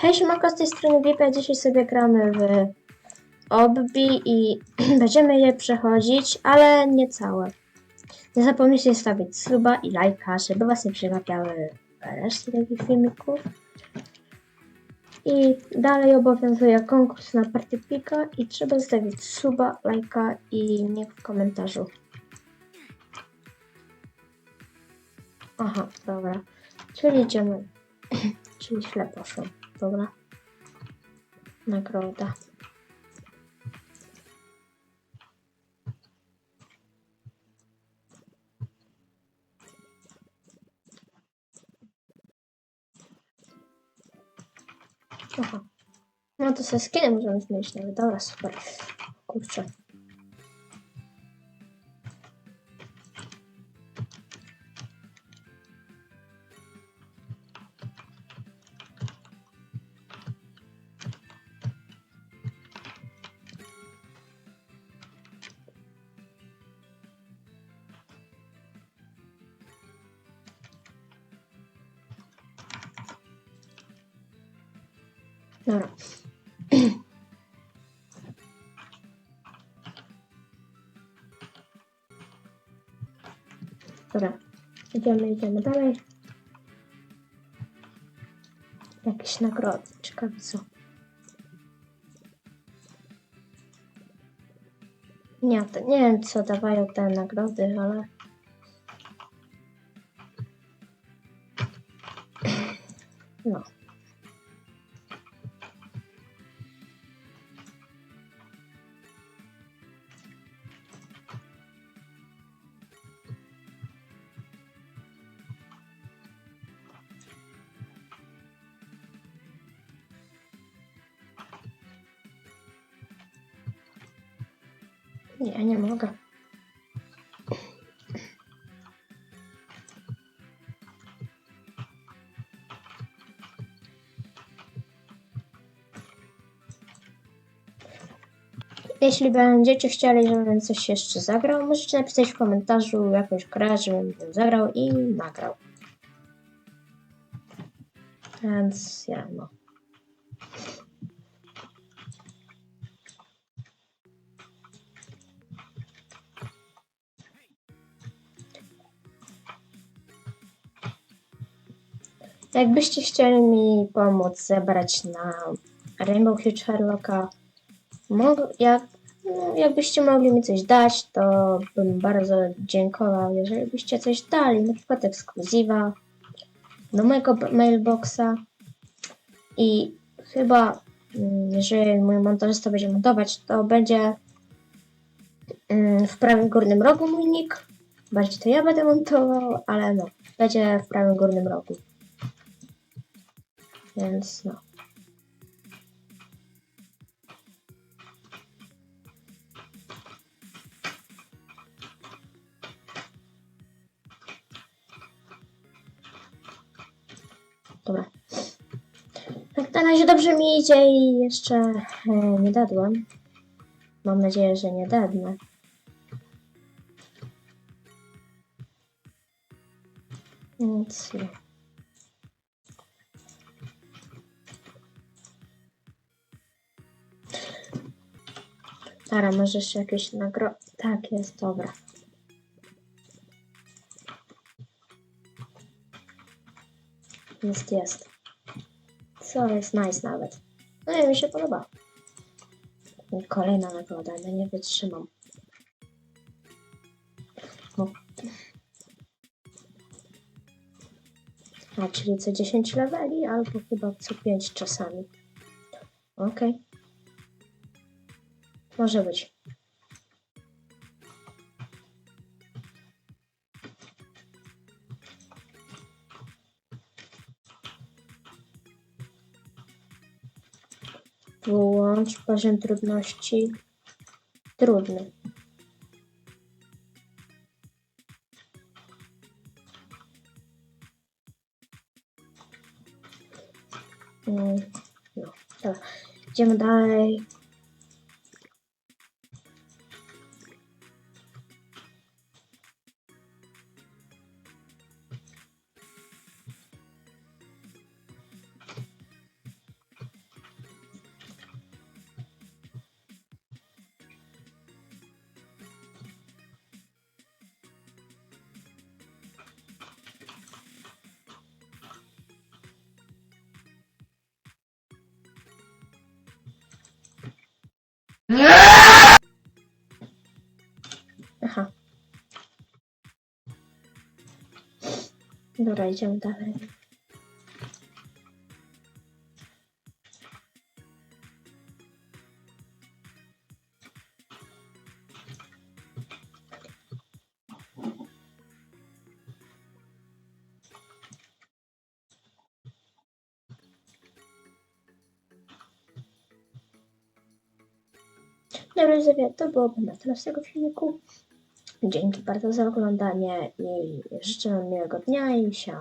Hej, siemanko, z tej strony Wipia. Dzisiaj sobie gramy w Obbi i będziemy je przechodzić, ale nie całe. Nie zapomnijcie stawić suba i lajka, żeby was nie przegapiały reszty takich filmików. I dalej obowiązuje konkurs na Party Pika i trzeba zostawić suba, lajka i niech w komentarzu. Aha, dobra. Czyli idziemy. Czyli źle poszło. Dobra. Nagroda. Aha. No to sobie skiny możemy zmienić nawet. Dobra, super. Kurczę. Dobra. Dobra. Idziemy, idziemy dalej. Jakieś nagrody. Ciekawe co. Nie, to nie wiem co dawają te nagrody, ale... No. Nie, nie mogę. Jeśli będziecie chcieli, żebym coś jeszcze zagrał, możecie napisać w komentarzu jakąś grę, żebym zagrał i nagrał. Więc ja no. Jakbyście chcieli mi pomóc zebrać na Rainbow Huge Herlocka, mog- jak, no, jakbyście mogli mi coś dać, to bym bardzo dziękował, jeżeli byście coś dali, na przykład ekskluzywa do mojego mailboxa i chyba, mm, jeżeli mój montażysta będzie montować, to będzie mm, w prawym górnym rogu mój nick. Bardziej to ja będę montował, ale no, będzie w prawym górnym rogu. Więc no. Dobra. Tak na razie dobrze mi idzie i jeszcze e, nie dadłem. Mam nadzieję, że nie dadnę. Więc Dobra, może jeszcze jakieś nagro... Tak, jest, dobra. Jest, jest. Co jest nice nawet. No i mi się podoba. Kolejna nagroda, no nie wytrzymam. No. A, czyli co 10 leveli, albo chyba co 5 czasami. Okej. Może być. Wyłącz poziom trudności trudny. Mm, No, dobra. Idziemy dalej. Aha. Dobra, idziemy dalej. Dobra, widzowie, to byłoby na tyle z tego filmiku. Dzięki bardzo za oglądanie i życzę miłego dnia i się.